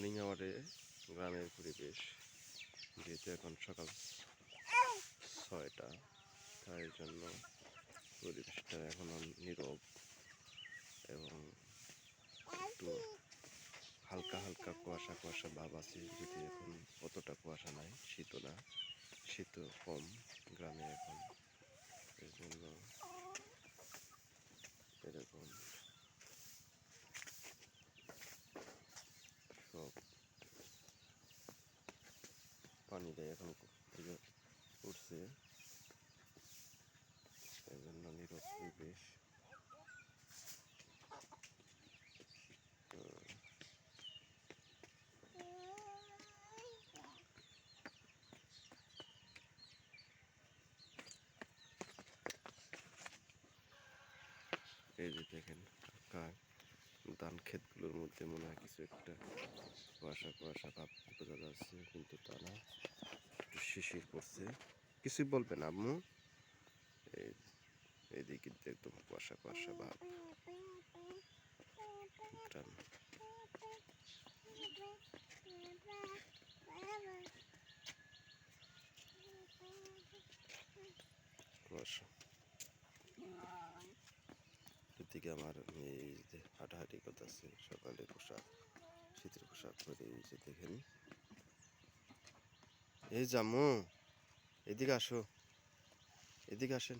শহরে গ্রামের পরিবেশ, যেহেতু এখন সকাল ছয়টা, তাই জন্য পরিবেশটা এখনও নীরব এবং একটু হালকা হালকা কুয়াশা কুয়াশা ভাব আছে, যদি এখন অতটা কুয়াশা নাই, শীতও না, শীতও কম গ্রামে এখন। এর জন্য এরকম পানিটা এখন এই যে উঠছে এই জন্য এই যে দেখেন ধান ক্ষেতগুলোর মধ্যে মনে হয় কিছু একটা কুয়াশা কুয়াশা ভাব বোঝা যাচ্ছে, কিন্তু তা না। শিশির পড়ছে কিছুই বলবেন আম্মু। এই এইদিকে তো একদম কুয়াশা কুয়াশা ভাব কুয়াশা। এদিকে আমার এই যে হাঁটাহাঁটি সকালে পোশাক, শীতের পোশাক পরে এই যে দেখেন। এই জামু এদিকে আসো এদিকে আসেন।